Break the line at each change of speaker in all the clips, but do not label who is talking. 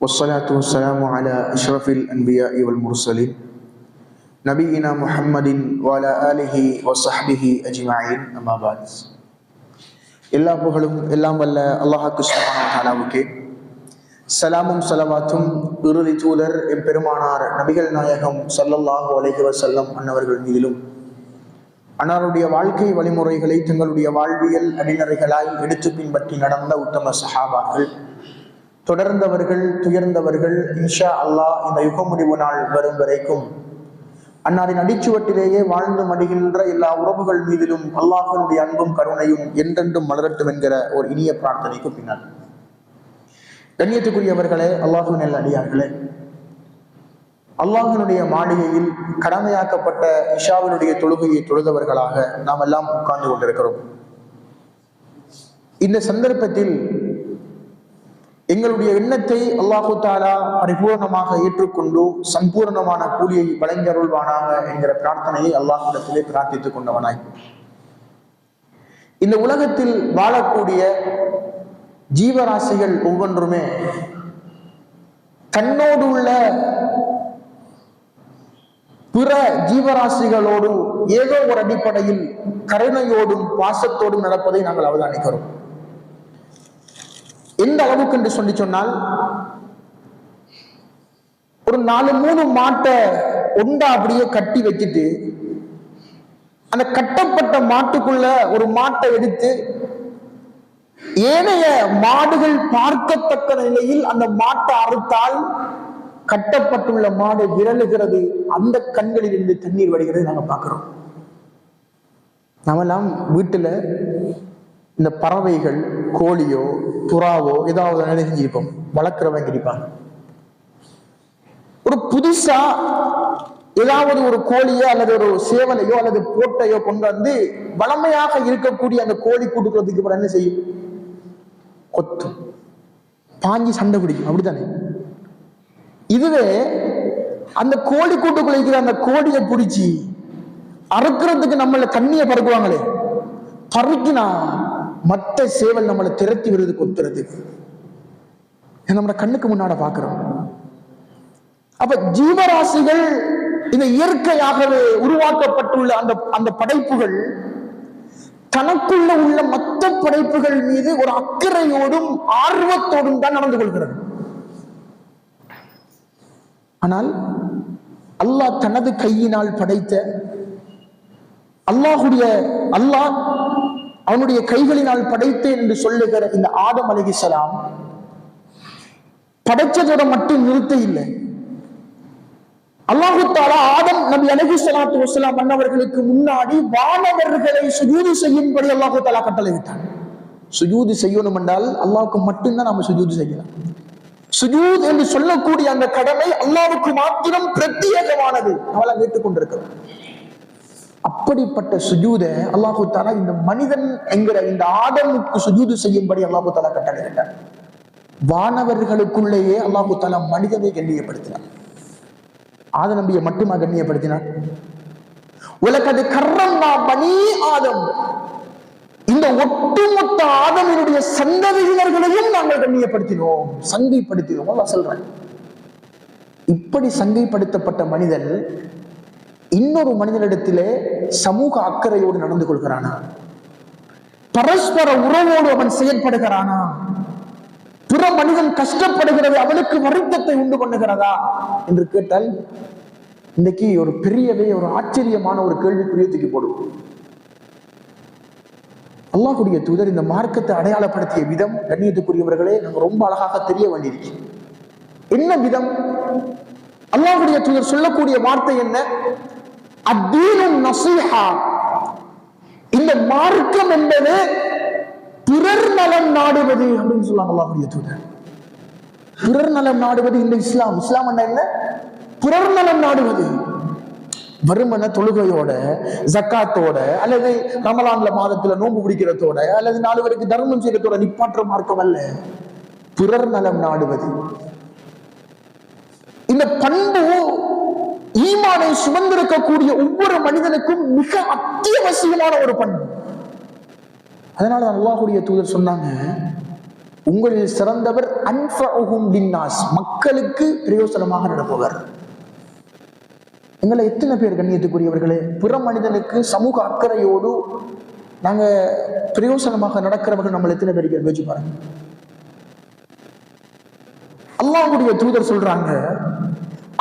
والصلاة والسلام على أشرف الأنبياء والمرسلين نبينا محمد وعلى آله وصحبه أجمعين أما بعد எல்லா புகழும் எல்லாம் வல்ல அல்லாஹாக்கு சுபானாவுக்கே சலாமும் சலவாத்தும் இறுதி தூதர் எம்பெருமானார் நபிகள் நாயகம் சல்லல்லாஹு அலைஹி வஸல்லம் அன்னவர்கள் மீதிலும் அன்னாருடைய வாழ்க்கை வழிமுறைகளை தங்களுடைய வாழ்வியல் அடிநறைகளாய் எடுத்து பின்பற்றி நடந்த உத்தம சஹாபாக்கள் தொடர்ந்தவர்கள் துயர்ந்தவர்கள் இன்ஷா அல்லாஹ் இந்த யுக முடிவு நாள் வரும் வரைக்கும். அன்னாரின் அடிச்சுவட்டிலேயே வாழ்ந்து மடிகின்ற எல்லா உறவுகள் மீதிலும் அல்லாஹனுடைய அன்பும் கருணையும் என்றென்றும் மலரட்டும் என்கிற ஒரு இனிய பிரார்த்தனைக்கு பின்னால். கண்ணியத்துக்குரியவர்களே அல்லாஹு நெல் அடியார்களே. அல்லாஹனுடைய மாளிகையில் கடமையாக்கப்பட்ட இஷாவினுடைய தொழுகையை தொழுதவர்களாக நாம் எல்லாம் உட்கார்ந்து கொண்டிருக்கிறோம். இந்த சந்தர்ப்பத்தில் எங்களுடைய எண்ணத்தை அல்லாஹு தாலா பரிபூர்ணமாக ஏற்றுக்கொண்டு சம்பூர்ணமான கூலியை வழங்கருள்வானாக என்கிற பிரார்த்தனையை அல்லாஹிடத்திலே பிரார்த்தித்துக் கொண்டவனாய். இந்த உலகத்தில் வாழக்கூடிய ஜீவராசிகள் ஒவ்வொன்றுமே தன்னோடு உள்ள பிற ஜீவராசிகளோடு ஏதோ ஒரு அடிப்படையில் கருணையோடும் பாசத்தோடும் நடப்பதை நாங்கள் அவதானிக்கிறோம். எந்த அளவுக்கு என்று சொல்லி சொன்னால் ஒரு நாலு மூணு மாட்டை ஒண்டா அப்படியே கட்டி வச்சுட்டு அந்த கட்டப்பட்ட மாட்டுக்குள்ள ஒரு மாட்டை எடுத்து ஏனைய மாடுகள் பார்க்கத்தக்க நிலையில் அந்த மாட்டை அறுத்தால் கட்டப்பட்டுள்ள மாடு விரலுகிறது. அந்த கண்களில் இருந்து தண்ணீர் வடிகிறது நாங்க பார்க்கிறோம். நாமெல்லாம் வீட்டுல இந்த பறவைகள் கோழியோ புறாவோ ஏதாவது நிலை செஞ்சிருப்போம். வளர்க்குறவங்க இருப்பாங்க ஒரு புதுசா ஏதாவது ஒரு கோழியோ அல்லது ஒரு சேவலையோ அல்லது போட்டையோ கொண்டு வந்து வளமையாக இருக்கக்கூடிய அந்த கோழி கூட்டுக்கிறதுக்கு அப்புறம் என்ன செய்யும்? கொத்தும். பாஞ்சி சண்டை பிடிக்கும். அப்படித்தானே? இதுவே அந்த கோழி கூட்டுக்குள்ள இருக்கிற அந்த கோழியை பிடிச்சி அறுக்கிறதுக்கு நம்மள தண்ணியை பறக்குவாங்களே பறிக்கினா மற்ற சேவல் நம்மளை திரட்டி விருது கொத்துறது நம்ம கண்ணுக்கு முன்னாட பாக்குறோம் அப்ப ஜீவராசிகள் இந்த இயற்கையாகவே உருவாக்கப்பட்டுள்ள அந்த அந்த படைப்புகள் தனக்குள்ள உள்ள மற்ற படைப்புகள் மீது ஒரு அக்கறையோடும் ஆர்வத்தோடும் தான் நடந்து கொள்கிறது. ஆனால் அல்லாஹ் தனது கையினால் படைத்த அல்லாஹுடைய அல்லாஹ் அவனுடைய கைகளினால் படைத்தேன் என்று சொல்லுகிற இந்த ஆதம் அலிகிசலாம் படைச்சதோட மட்டும் நிறுத்த இல்லை. அல்லாஹு தாலா ஆதம் நபி அலஹி சலாத்து வசலாம் மன்னவர்களுக்கு முன்னாடி வானவர்களை சுஜூது செய்யும்படி அல்லாஹு தாலா கட்டளை விட்டான் சுஜூது செய்யணும் என்றால் அல்லாவுக்கு மட்டும்தான் நாம சுஜூது செய்யலாம். சுஜூத் என்று சொல்லக்கூடிய அந்த கடமை அல்லாவுக்கு மாத்திரம் பிரத்யேகமானது. அவளை கேட்டுக் கொண்டிருக்கிறோம் அப்படிப்பட்ட சுஜூத அல்லாஹு தாலா இந்த மனிதன் என்கிற இந்த ஆடமுக்கு சுஜூது செய்யும்படி அல்லாஹு தாலா கட்டளையிட்டார் வானவர்களுக்குள்ளேயே அல்லாஹு தாலா மனிதனை கண்ணியப்படுத்தினார் ஆத நம்பியை மட்டுமா கண்ணியப்படுத்தினார் உலகது கர்ரம்னா பனி ஆதம். இந்த ஒட்டுமொத்த ஆதமினுடைய சந்ததியினர்களையும் நாங்கள் கண்ணியப்படுத்தினோம். சங்கைப்படுத்தினோம். சொல்றேன். இப்படி சங்கைப்படுத்தப்பட்ட மனிதன் இன்னொரு மனிதனிடத்திலே சமூக அக்கறையோடு நடந்து கொள்கிறானா? பரஸ்பர உறவோடு அவன் செயல்படுகிறானா? பிற மனிதன் கஷ்டப்படுகிறது அவனுக்கு வருத்தத்தை உண்டு பண்ணுகிறதா? என்று கேட்டால் இன்னைக்கு ஒரு பெரியவே ஒரு ஆச்சரியமான ஒரு கேள்விக்குரிய தூக்கி போடும். அல்லாஹுடைய தூதர் இந்த மார்க்கத்தை அடையாளப்படுத்திய விதம் கண்ணியத்துக்குரியவர்களே நாங்கள் ரொம்ப அழகாக தெரிய வேண்டியிருக்கு. என்ன விதம்? அல்லாஹுடைய தூதர் சொல்லக்கூடிய வார்த்தை என்ன? அத்தீனும் நசீஹா. இந்த மார்க்கம் என்பது பிறர் நலம் நாடுவது அப்படின்னு சொல்லுவாங்க அல்லாஹுடைய தூதர். பிறர் நலம் நாடுவது இந்த இஸ்லாம். இஸ்லாம் என்ன பிறர் நலம் நாடுவது. வருமன தொழுகையோட ஜக்காத்தோட அல்லது ரமலான்ல மாதத்துல நோன்பு பிடிக்கிறதோட அல்லது நாலு பேருக்கு தர்மம் செய்யறதோட நிப்பாற்ற மார்க்கம் அல்ல. பிறர் நலம் நாடுவது. இந்த பண்பு ஈமானை சுமந்திருக்கக்கூடிய ஒவ்வொரு மனிதனுக்கும் மிக அத்தியாவசியமான ஒரு பண்பு. அதனால அல்லாஹுடைய தூதர் சொன்னாங்க உங்களில் சிறந்தவர் மக்களுக்கு பிரயோசனமாக நடப்பவர். எங்களை எத்தனை பேர் கண்ணியத்துக்குரியவர்களே பிற மனிதனுக்கு சமூக அக்கறையோடு நாங்க பிரயோசனமாக நடக்கிறவர்கள் நம்மளை எத்தனை பேர் யோசிச்சு பாருங்க. அல்லாஹுடைய தூதர் சொல்றாங்க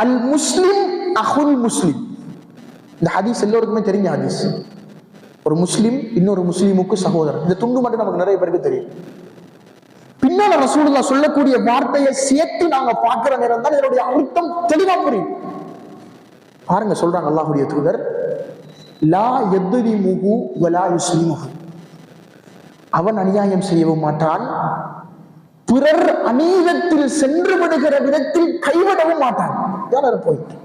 அல் முஸ்லிம் அஹுல் முஸ்லிம் இந்த ஹதீஸ் எல்லோருக்குமே தெரிஞ்ச ஹதீஸ். ஒரு முஸ்லிம் இன்னொரு முஸ்லீமுக்கு சகோதரன். இந்த துண்டு மட்டும் நமக்கு நிறைய பேருக்கு தெரியும். பின்னால ரசூலுல்லா சொல்லக்கூடிய வார்த்தையை சேர்த்து நாங்க பார்க்கிற நேரம் தான் இதனுடைய அர்த்தம் தெளிவா புரியும். பாருங்க சொல்றாங்க அல்லாஹுடைய தூதர். லா எதுரி முகு வலா யுஸ்லிமுகு அவன் அநியாயம் செய்யவும் மாட்டான். பிறர் அநீதத்தில் சென்று விடுகிற விதத்தில் கைவிடவும் மாட்டான். யார் போயிட்டு?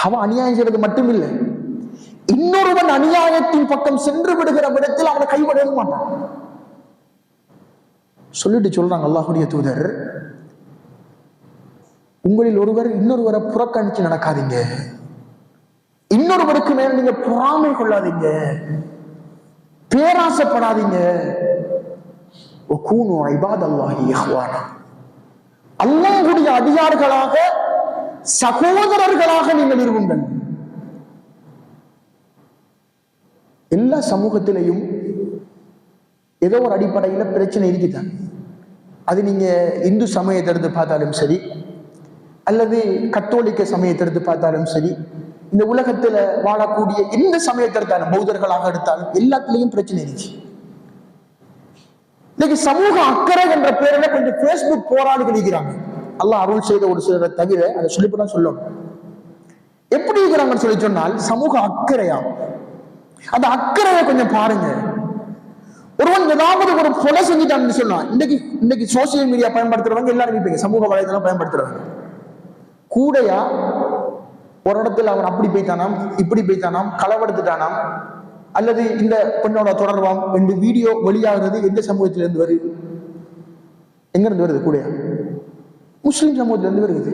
அவன் அநியாயம் செய்வது மட்டுமில்லை. இன்னொருவன் அநியாயத்தின் பக்கம் சென்று விடுகிற விடத்தில் அவனை கைவிட மாட்டான். சொல்லிட்டு சொல்றாங்க அல்லாஹுடைய தூதர் உங்களில் ஒருவர் இன்னொருவரை புறக்கணிச்சு நடக்காதீங்க. இன்னொருவருக்கு மேல நீங்க பொறாமை கொள்ளாதீங்க. பேராசைப்படாதீங்க. அல்லாஹுடைய அடியார்களாக சகோதரர்களாக நீங்கள் இருவுங்கள் எல்லா சமூகத்திலையும் ஏதோ ஒரு அடிப்படையில பிரச்சனை இருக்குதான். அது நீங்க இந்து சமயத்தை எடுத்து பார்த்தாலும் சரி அல்லது கத்தோலிக்க சமயத்தை எடுத்து பார்த்தாலும் சரி இந்த உலகத்துல வாழக்கூடிய எந்த சமயத்தை எடுத்தாலும் பௌத்தர்களாக எடுத்தாலும் எல்லாத்துலயும் பிரச்சனை இருந்துச்சு இன்னைக்கு சமூக அக்கறை என்ற பேர்ல கொஞ்சம் பேஸ்புக் போராளிகள் இருக்கிறாங்க. அல்லாஹ் அருள் செய்த ஒரு சிலரை தவிர அதை சொல்லிப்பதான் சொல்லணும் எப்படி இருக்கிறாங்கன்னு சொல்லி சொன்னால் சமூக அக்கறையா? அந்த அக்கறையை கொஞ்சம் பாருங்க. ஒருவன் ஏதாவது ஒரு கொலை செஞ்சுட்டான்னு சொன்னா இன்னைக்கு இன்னைக்கு சோசியல் மீடியா பயன்படுத்துறவங்க எல்லாரும் இருப்பீங்க சமூக வலைதளம் பயன்படுத்துறவங்க. கூடையா? ஒரு இடத்துல அவன் அப்படி போய்த்தானாம் இப்படி போய்த்தானாம் களவெடுத்துட்டானாம் அல்லது இந்த பெண்ணோட தொடர்பாம் ரெண்டு வீடியோ வெளியாகிறது எந்த சமூகத்திலிருந்து வருது? எங்க இருந்து வருது கூடையா? முஸ்லிம் சமூகத்திலிருந்து வருது.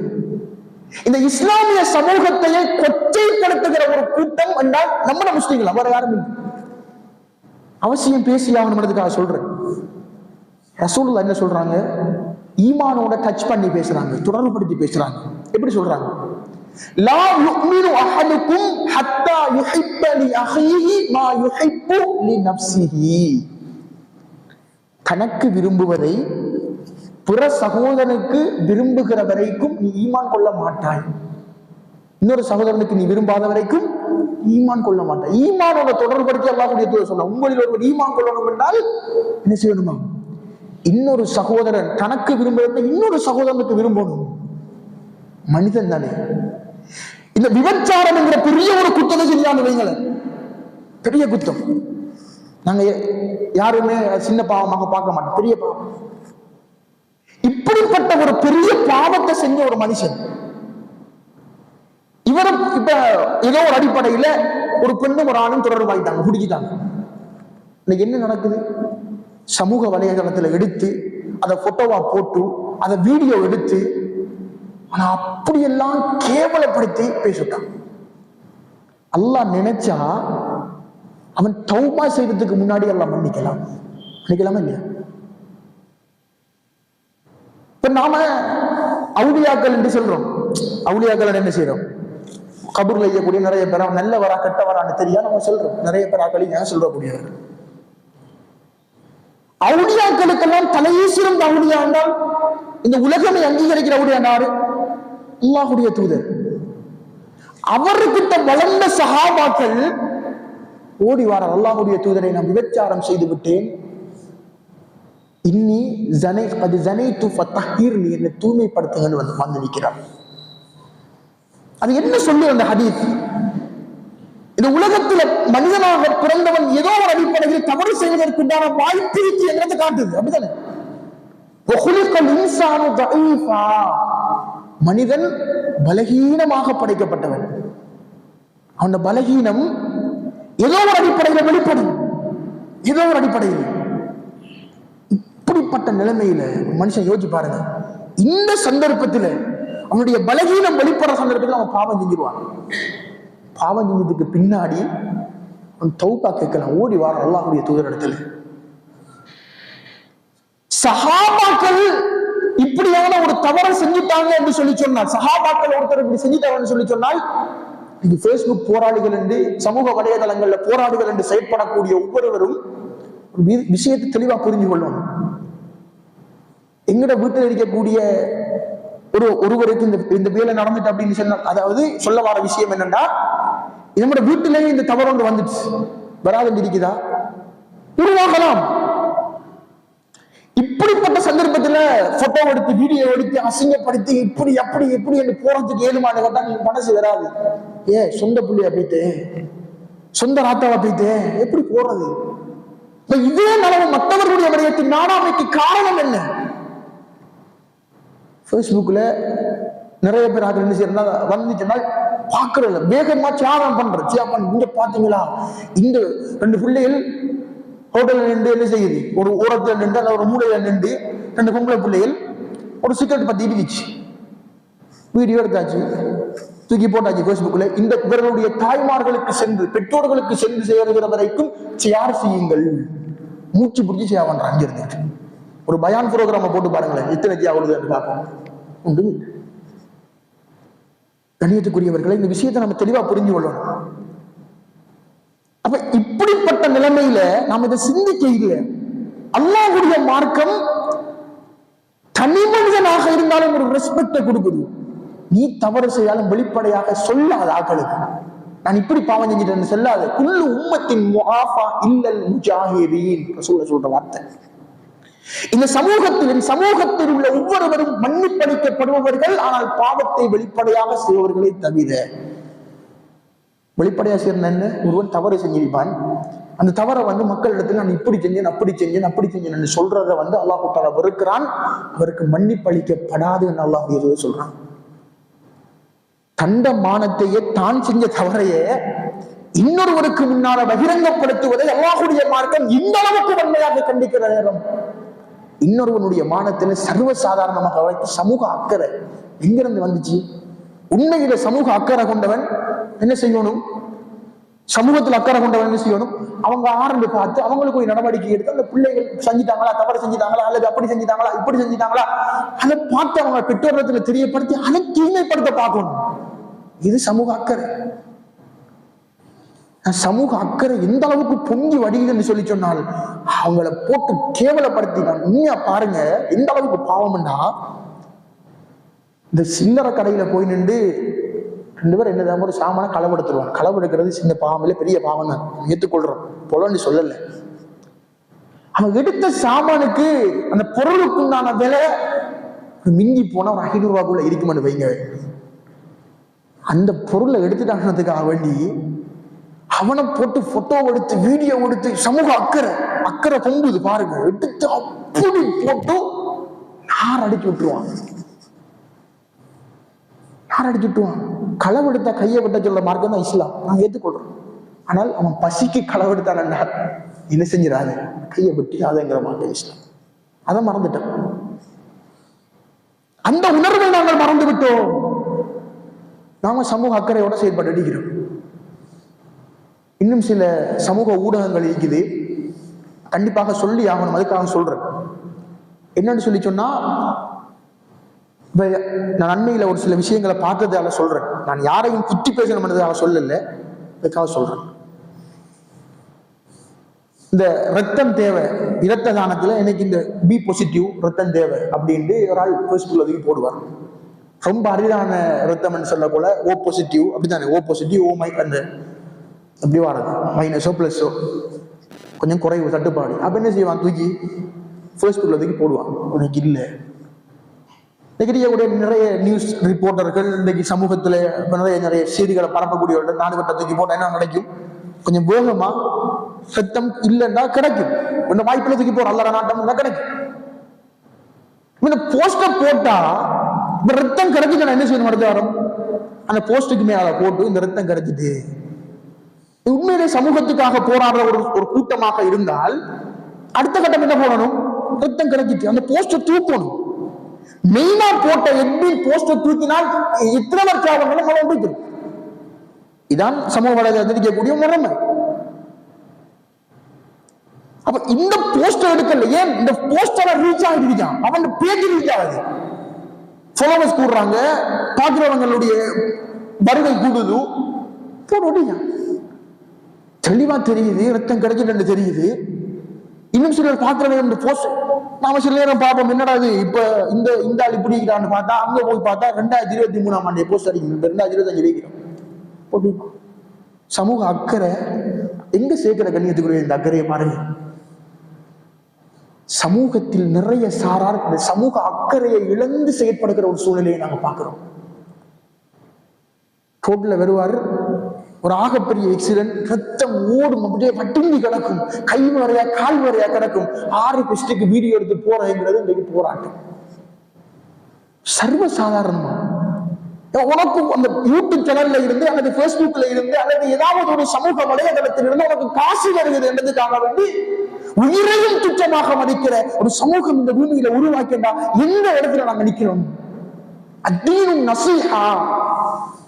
இந்த இஸ்லாமிய சமூகத்தையே கொச்சைப்படுத்துகிற ஒரு கூட்டம் என்றால் நம்ம முஸ்லீம்கள் வேற யாரும் அவசியம் பேசி ஆகணும்ன்றதுக்காக சொல்றேன். ரசூலுல்லா என்ன சொல்றாங்க? ஈமானோட டச் பண்ணி பேசுறாங்க தொடர்புபடுத்தி பேசுறாங்க. எப்படி சொல்றாங்க? லா யுக்மினு அஹதுக்கும் ஹத்தா யுஹிப்ப லி அஹீஹி மா யுஹிப்பு லி நஃப்ஸிஹி. தனக்கு விரும்புவதை பிற சகோதரனுக்கு விரும்புகிற வரைக்கும் நீ ஈமான் கொள்ள மாட்டாய். இன்னொரு சகோதரனுக்கு நீ விரும்பாத வரைக்கும் ஈமான் கொள்ள மாட்டாய். ஈமானோட தொடர்படுத்தி அல்லாஹுடைய தூதர் உங்களில் ஒருவர் ஈமான் கொள்ளணும் என்றால் என்ன செய்யணுமா? இன்னொரு சகோதரன் தனக்கு விரும்புறதை இன்னொரு சகோதரனுக்கு விரும்பணும். மனிதன் தானே. இந்த விபச்சாரம் என்கிற பெரிய ஒரு குற்றத்தை செஞ்சான்னு வைங்களேன் பெரிய குத்தம். நாங்க யாருமே சின்ன பாவமாக பார்க்க மாட்டோம். பெரிய பாவம். இப்படிப்பட்ட ஒரு பெரிய பாவத்தை செஞ்ச ஒரு மனுஷன். இவரும் இப்ப ஏதோ ஒரு அடிப்படையில ஒரு பெண்ணும் ஒரு ஆணும் தொடர்பாயிட்டாங்க குடிக்கிட்டாங்க இன்னைக்கு என்ன நடக்குது? சமூக வலைதளத்துல எடுத்து அதை போட்டோவா போட்டு அதை வீடியோ எடுத்து ஆனா அப்படியெல்லாம் கேவலப்படுத்தி பேசிட்டான். அல்லா நினைச்சா அவன் தௌபா செய்யறதுக்கு முன்னாடி எல்லாம் மன்னிக்கலாம். மன்னிக்கலாமா இல்லையா? இப்ப நாம அவுளியாக்கள் என்று சொல்றோம். அவுளியாக்கள் என்ன செய்யறோம் கபூர்ல ஐயக்கூடிய நிறைய பேர் நல்லவரா கெட்டவரான்னு தெரியா நம்ம சொல்றோம். நிறைய பேர் ஆக்களை ஏன் சொல்றக்கூடியவர்கள் அவுளியாக்களுக்கெல்லாம் தலையே சிறந்த அவுளியா என்றால் இந்த உலகமே அங்கீகரிக்கிற அவுளியா நாடு அல்லாஹுடைய தூதர். அவர்கிட்ட வளர்ந்த சகாபாக்கள் ஓடி வார அல்லாஹுடைய தூதரை நான் விபச்சாரம் செய்து விட்டேன் இன்னி ஜனை அது ஜனை து ஃபத்தஹீர் நீ என்னை தூய்மைப்படுத்துகன்னு வந்து வந்து நிற்கிறார் அது என்ன சொல்லு அந்த ஹதீஸ்? இந்த உலகத்துல மனிதனாக பிறந்தவன் ஏதோ ஒரு அடிப்படையில் தவறு செய்வதற்குண்டான வாய்ப்பு இருக்கு என்கிறத காட்டுது அப்படித்தானே மனிதன் பலகீனமாக படைக்கப்பட்டவன். அந்த பலகீனம் ஏதோ ஒரு அடிப்படையில் வெளிப்படும் ஏதோ ஒரு அடிப்படையில். இப்படிப்பட்ட நிலைமையில மனுஷன் யோசிச்சு பாருங்க. இந்த சந்தர்ப்பத்தில் அவனுடைய பலகீனம் வெளிப்படுற சந்தர்ப்பத்தில் அவன் பாவம் செஞ்சிருவான். பாவம் செஞ்சதுக்கு பின்னாடி அவன் தௌபா கேட்கலாம். ஓடி வார அல்லாஹுடைய தூதர் இடத்துல. சஹாபாக்கள் இப்படியான ஒரு தவறை செஞ்சுட்டாங்க என்று சொல்லி சொன்னால் சஹாபாக்கள் ஒருத்தர் இப்படி செஞ்சுட்டாங்கன்னு சொல்லி சொன்னால் இது பேஸ்புக் போராளிகள் என்று சமூக வலைதளங்கள்ல போராளிகள் என்று செயற்படக்கூடிய ஒவ்வொருவரும் வி- விஷயத்தை தெளிவா புரிஞ்சு கொள்ளணும் எங்கட வீட்டில் இருக்கக்கூடிய ஒரு ஒருவருக்கு இந்த இந்த வேலை நடந்துட்டு அப்படின்னு சொன்னால் அதாவது சொல்ல வர விஷயம் என்னன்னா நம்மட வீட்டிலேயே இந்த தவறு ஒன்று வந்துச்சு. வராது இருக்குதா உருவாகலாம். இப்படிப்பட்ட சந்தர்ப்பத்துல போட்டோ எடுத்து வீடியோ எடுத்து அசிங்கப்படுத்தி இப்படி அப்படி எப்படி என்று போறதுக்கு ஏழுமான கேட்டா நீங்க மனசு வராது. ஏ சொந்த புள்ளியா போயிட்டு சொந்த ராத்தாவா போயிட்டு எப்படி போறது? இதே நிலவு மற்றவர்களுடைய விடயத்தின் நாடாமைக்கு காரணம் என்ன? ஃபேஸ்புக்கில் நிறைய பேர் அது என்ன செய்யறா வந்துச்சுன்னா பார்க்கறதில்ல வேகமாக தியாகம் பண்ற தியாகம் இங்க பார்த்தீங்களா? இந்த ரெண்டு பிள்ளைகள் ஹோட்டலில் நின்று என்ன செய்யுது? ஒரு ஓரத்தில் நின்று அல்ல ஒரு மூலையில் நின்று ரெண்டு பொம்பளை பிள்ளைகள் ஒரு சிகரெட் பற்றி இடிச்சு வீடியோ எடுத்தாச்சு. தூக்கி போட்டாச்சு ஃபேஸ்புக்கில் இந்த இவர்களுடைய தாய்மார்களுக்கு சென்று பெற்றோர்களுக்கு சென்று சேருகிற வரைக்கும் ஷேர் செய்யுங்கள். மூச்சு பிடிச்சி ஷேர் பண்ணுறாங்க இருந்துட்டு ஒரு பயான் ப்ரோக்ராம போட்டு பாருங்களேன். எத்தனை ஜியா விழுதுன்னு பார்ப்போம். உண்டு. கணியத்துக்குரியவர்களை இந்த விஷயத்தை நம்ம தெளிவா புரிஞ்சு கொள்ளணும். அப்ப இப்படிப்பட்ட நிலைமையில நாம் இதை சிந்திக்க இல்லை. அல்லாவுடைய மார்க்கம் தனி மனிதனாக இருந்தாலும் ஒரு ரெஸ்பெக்டை கொடுக்குது. நீ தவறு செய்யாலும் வெளிப்படையாக சொல்லாத ஆக்களுக்கு. நான் இப்படி பாவம் செஞ்சிட்டேன்னு சொல்லாத. குள்ளு உம்மத்தின் முஆஃபா இல்லல் முஜாஹிரீன். ரசூலுல்லாஹ் சொல்ற வார்த்தை. இந்த சமூகத்தில் சமூகத்தில் உள்ள ஒவ்வொருவரும் மன்னிப்பளிக்கப்படுபவர்கள் ஆனால் பாவத்தை வெளிப்படையாக செய்பவர்களை தவிர. வெளிப்படையாக சேர்ந்த என்ன? ஒருவன் தவறு செஞ்சிருப்பான். அந்த தவறை வந்து மக்களிடத்தில் நான் இப்படி செஞ்சேன் அப்படி செஞ்சேன் அப்படி செஞ்சேன் சொல்றத வந்து அல்லாஹு தாலா வெறுக்கிறான். அவருக்கு மன்னிப்பளிக்கப்படாது என்று அல்லாஹ் சொல்றான். தண்ட மானத்தையே தான் செஞ்ச தவறையே இன்னொருவருக்கு முன்னால பகிரங்கப்படுத்துவதை அல்லாஹுடைய மார்க்கம் இந்த அளவுக்கு வன்மையாக கண்டிக்கிற நேரம். இன்னொருவனுடைய மானத்துல சர்வசாதாரணமாக வைத்து சமூக அக்கறை. எங்கிருந்து வந்துச்சு? உண்மையில சமூக அக்கறை கொண்டவன் என்ன செய்யணும்? சமூகத்தில் அக்கறை கொண்டவன் என்ன செய்யணும்? அவங்க ஆரம்பி பார்த்து அவங்களுக்கு ஒரு நடவடிக்கை எடுத்து அந்த பிள்ளைகள் செஞ்சுட்டாங்களா தவறு செஞ்சுட்டாங்களா அல்லது அப்படி செஞ்சுட்டாங்களா இப்படி செஞ்சுட்டாங்களா அதை பார்த்து அவங்க பெற்றோரத்துல தெரியப்படுத்தி அதை தூய்மைப்படுத்த பார்க்கணும். இது சமூக அக்கறை. சமூக அக்கறை எந்த அளவுக்கு பொங்கி வடியுதுன்னு சொல்லி சொன்னால் அவங்கள போட்டு கேவலப்படுத்தினான் உண்மையா பாருங்க எந்த அளவுக்கு பாவம்னா இந்த சில்லறை கடையில போய் நின்று ரெண்டு பேரும் என்னதான் ஒரு சாமான களவெடுத்துருவான் களவெடுக்கிறது சின்ன பாவம் இல்லை பெரிய பாவம் தான் ஏற்றுக்கொள்றோம் பொலன்னு சொல்லல. அவன் எடுத்த சாமானுக்கு அந்த பொருளுக்குண்டான விலை மிஞ்சி போனா ஒரு ஐநூறு ரூபாக்குள்ள இருக்குமான்னு வைங்க. அந்த பொருளை எடுத்துட்டாங்கிறதுக்காக வேண்டி அவனை போட்டு போட்டோ எடுத்து வீடியோ எடுத்து சமூக அக்கறை அக்கறை பொங்குது பாருங்க. எடுத்து அப்படி போட்டு நார் அடிச்சு விட்டுருவான் நார் அடிச்சு விட்டுருவான் களவெடுத்தா கையை விட்ட சொல்ற மார்க்கம் தான் இஸ்லாம். நான் ஏற்றுக்கொள்றேன் ஆனால் அவன் பசிக்கு களவெடுத்தானண்டா என்ன? செஞ்சிடாது? கையை வெட்டி அதுங்கிற மார்க்கம் இஸ்லாம். அதை மறந்துட்டேன். அந்த உணர்வை நாங்கள் மறந்து விட்டோம். நாம சமூக அக்கறையோட செயல்பட்டு அடிக்கிறோம். இன்னும் சில சமூக ஊடகங்கள் இருக்குது. கண்டிப்பாக சொல்லி ஆகணும் அதுக்காக சொல்றேன். என்னன்னு சொல்லி சொன்னா நான் அண்மையில ஒரு சில விஷயங்களை பார்த்ததால சொல்றேன். நான் யாரையும் குத்தி பேசணும்ன்றதாக சொல்லல அதுக்காக சொல்றேன். இந்த ரத்தம் தேவை இரத்த தானத்துல எனக்கு இந்த பி பாசிட்டிவ் ரத்தம் தேவை அப்படின்ட்டு ஒரு ஆள் ஃபேஸ்புக்ல ஒதுக்கி போடுவார். ரொம்ப அரிதான ரத்தம்னு சொல்ல போல ஓ பாசிட்டிவ் அப்படித்தானே? ஓ பாசிட்டிவ் ஓ மை அந்த அப்படி வாடகை மைனஸோ ப்ளஸ்ஸோ கொஞ்சம் குறைவு தட்டுப்பாடு. அப்போ என்ன செய்வான்? தூக்கி ஃபேஸ்புக்கில் தூக்கி போடுவான். உனக்கு இல்லை. இன்னைக்கு கூட நிறைய நியூஸ் ரிப்போர்ட்டர்கள் இன்றைக்கு சமூகத்தில் நிறைய நிறைய செய்திகளை பரப்பக்கூடியவர்கள் நாடு கட்ட தூக்கி போட்டால் என்ன கிடைக்கும் கொஞ்சம் வேகமாக சத்தம் இல்லைன்னா கிடைக்கும். இந்த வாய்ப்பில் தூக்கி போகிற அல்லற நாட்டம் கிடைக்கும். இந்த போஸ்டர் போட்டா இந்த ரத்தம் கிடைச்சிட்டு நான் என்ன செய்யணும் அடுத்த வாரம்? அந்த போஸ்டுக்கு மேலே போட்டு இந்த ரத்தம் கிடைச்சிட்டு உண்மையிலே சமூகத்துக்காக போராடுற ஒரு ஒரு கூட்டமாக இருந்தால் அடுத்த கட்டம் என்ன போடணும்? ரத்தம் கிடைச்சிட்டு அந்த போஸ்டர் தூக்கணும். மெயினா போட்ட எப்படி போஸ்டர் தூக்கினால் இத்தனை வருஷம் மனம் பிடிக்கும் இதான் சமூக வலைகளை இருக்கக்கூடிய முறைமை. அப்ப இந்த போஸ்டர் எடுக்கல. ஏன்? இந்த போஸ்டரை ரீச் ஆகிருக்கான். அவன் பேஜ் ரீச் ஆகுது. ஃபாலோவர்ஸ் கூடுறாங்க. பார்க்கிறவங்களுடைய வருகை கூடுது. போடுங்க தெளிவா தெரியுது ரத்தம் கிடைச்சிட்டு தெரியுது. இன்னும் சிலர் பார்க்கிறவங்க இந்த நாம சில நேரம் பார்ப்போம் என்னடா இது இப்ப இந்த இந்த ஆள் இப்படி இருக்கிறான்னு பார்த்தா அங்க போய் பார்த்தா ரெண்டாயிரத்தி இருபத்தி மூணாம் ஆண்டு போஸ்ட் அடிக்கணும் ரெண்டாயிரத்தி இருபத்தஞ்சு வைக்கிறோம் சமூக அக்கறை எங்க சேர்க்கிற கண்ணியத்துக்குரிய இந்த அக்கறையை பாருங்க. சமூகத்தில் நிறைய சாரார் சமூக அக்கறையை இழந்து செயற்படுகிற ஒரு சூழ்நிலையை நாங்க பாக்குறோம் ரோட்ல வருவார். ஒரு ஆகப்பெரிய எக்ஸிடென்ட் ரத்தம் ஓடும் அப்படியே பட்டுங்கி கிடக்கும். கை வரையா கால் வரையா கிடக்கும். ஆறு பெஸ்டுக்கு வீடியோ எடுத்து போறேங்கிறது இன்றைக்கு போராட்டம். சர்வ சாதாரணமா உனக்கு அந்த யூடியூப் சேனல்ல இருந்து அல்லது பேஸ்புக்ல இருந்து அல்லது ஏதாவது ஒரு சமூக வலைதளத்தில் இருந்து உனக்கு காசு வருகிறது என்பதற்காக வேண்டி உயிரையும் துச்சமாக மதிக்கிற ஒரு சமூகம் இந்த பூமியில உருவாக்கிட்டா எந்த இடத்துல நாங்க நிக்கிறோம் அத்தீனும் நசீஹா.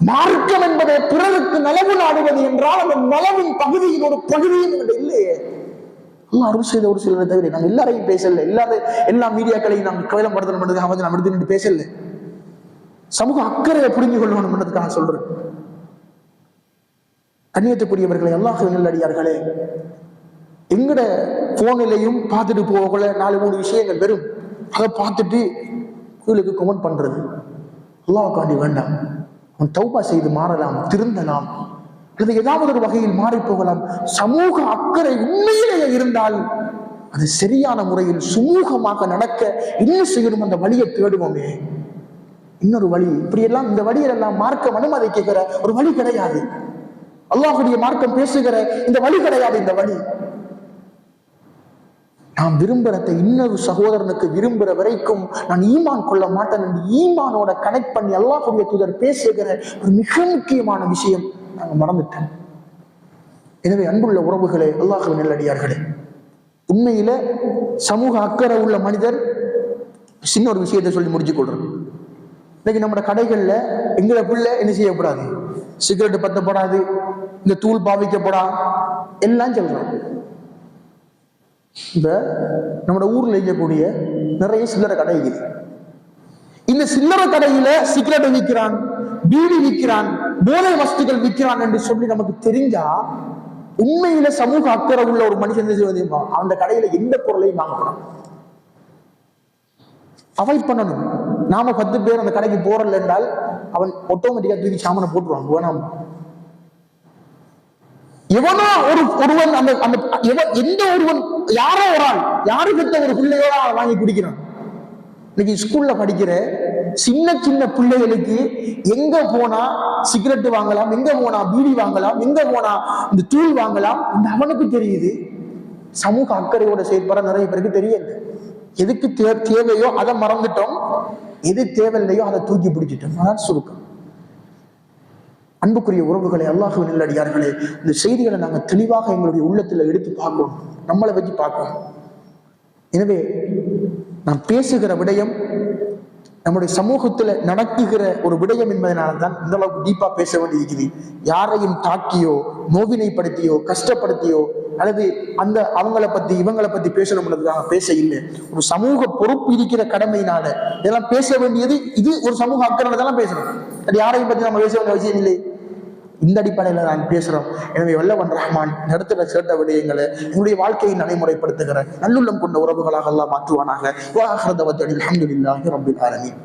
மார்க்கம் என்பதை பிறருக்கு நலவு நாடுவது என்றால் அந்த நலவின் பகுதியின் ஒரு பகுதியும் இல்லையே. அல்லாஹ் அருள் செய்த ஒரு சிலரை தவிர நாங்க எல்லாரையும் பேசல எல்லாரும் எல்லா மீடியாக்களையும் நாம் கவலம் படுத்தணும் வந்து நம்ம எடுத்து நின்று பேசல சமூக அக்கறையை புரிந்து கொள்ளணும் என்பதுக்காக சொல்றேன். கண்ணியத்துக்குரியவர்களை அல்லாஹ் நல்லடியார்களே எங்கட போனிலையும் பார்த்துட்டு போகல நாலு மூணு விஷயங்கள் வெறும். அதை பார்த்துட்டு கோயிலுக்கு கமெண்ட் பண்றது. அல்லாஹ்காண்டி வேண்டாம். உன் தௌபா செய்து மாறலாம் திருந்தலாம். அல்லது ஏதாவது ஒரு வகையில் மாறி போகலாம். சமூக அக்கறை உண்மையிலேயே இருந்தால் அது சரியான முறையில் சுமூகமாக நடக்க என்ன செய்யணும் அந்த வழியை தேடுவோமே. இன்னொரு வழி இப்படியெல்லாம் இந்த வழியிலெல்லாம் மார்க்கம் அனுமதிக்கிற ஒரு வழி கிடையாது. அல்லாஹுடைய மார்க்கம் பேசுகிற இந்த வழி கிடையாது இந்த வழி. நாம் விரும்புறதை இன்னொரு சகோதரனுக்கு விரும்புற வரைக்கும் நான் ஈமான் கொள்ள மாட்டேன் என்று ஈமானோட கனெக்ட் பண்ணி அல்லாஹுடைய தூதர் பேசுகிற ஒரு மிக முக்கியமான விஷயம். நாங்கள் மறந்துட்டேன். எனவே அன்புள்ள உறவுகளே அல்லாஹு நெல்லடியார்களே. உண்மையில சமூக அக்கறை உள்ள மனிதர் சின்ன ஒரு விஷயத்தை சொல்லி முடிச்சு கொள்றோம் இன்னைக்கு நம்ம கடைகள்ல எங்களை பிள்ளை என்ன செய்யப்படாது சிகரெட் பத்தப்படாது இந்த தூள் பாவிக்கப்படா எல்லாம் சொல்றோம். இந்த நம்ம ஊர்ல இருக்கக்கூடிய நிறைய சில்லறை கடை இருக்குது இந்த சில்லறை கடையில சிகரெட் விற்கிறான் பீடி விற்கிறான் போதை வஸ்துகள் விற்கிறான் என்று சொல்லி நமக்கு தெரிஞ்சா உண்மையில சமூக அக்கறை உள்ள ஒரு மனுஷன் என்ன செய்வது அந்த கடையில எந்த பொருளையும் வாங்கப்படாது அவாய்ட் பண்ணணும். நாம பத்து பேர் அந்த கடைக்கு போறல என்றால் அவன் ஆட்டோமேட்டிக்கா தூக்கி சாமனை போட்டுருவான். வேணாம் எவனோ ஒரு ஒருவன் அந்த அந்த எவன் எந்த ஒருவன் யாரோ ஒரு ஆள் யாரு பெற்ற ஒரு பிள்ளையோட அவன் வாங்கி குடிக்கிறான்? இன்னைக்கு ஸ்கூல்ல படிக்கிற சின்ன சின்ன பிள்ளைகளுக்கு எங்க போனா சிகரெட் வாங்கலாம் எங்க போனா பீடி வாங்கலாம் எங்க போனா இந்த தூள் வாங்கலாம் இந்த அவனுக்கு தெரியுது. சமூக அக்கறையோட செயற்பட நிறைய பேருக்கு தெரியல எதுக்கு தே தேவையோ அதை மறந்துட்டோம். எது தேவையில்லையோ அதை தூக்கி பிடிச்சிட்டோம். அதான் சுருக்கம். அன்புக்குரிய உறவுகளை அல்லாஹுவின் நல்லடியார்களே இந்த செய்திகளை நாங்கள் தெளிவாக எங்களுடைய உள்ளத்துல எடுத்து பார்க்கணும். நம்மளை பற்றி பார்க்கணும். எனவே நாம் பேசுகிற விடயம் நம்முடைய சமூகத்துல நடக்குகிற ஒரு விடயம் என்பதனால தான் இந்த அளவுக்கு டீப்பா பேச வேண்டியிருக்குது. யாரையும் தாக்கியோ நோவினைப்படுத்தியோ கஷ்டப்படுத்தியோ அல்லது அந்த அவங்கள பத்தி இவங்கள பத்தி பேசணும்ன்றதுக்காக பேச இல்லை. ஒரு சமூக பொறுப்பு இருக்கிற கடமையினால இதெல்லாம் பேச வேண்டியது இது ஒரு சமூக அக்கறை தான் பேசணும். அது யாரையும் பத்தி நம்ம பேச வேண்டிய அவசியம் இல்லை. இந்த அடிப்படையில் நான் பேசுகிறோம் எனவே வல்லவன் ரஹ்மான் நடத்துகிற சேர்த்த விடயங்களை என்னுடைய வாழ்க்கையை நடைமுறைப்படுத்துகிற நல்லுள்ளம் கொண்ட உறவுகளாக எல்லாம் மாற்றுவானாக. வாஹரதவத்தடி அல்ஹம்துலில்லாஹி ரப்பில் ஆலமீன்.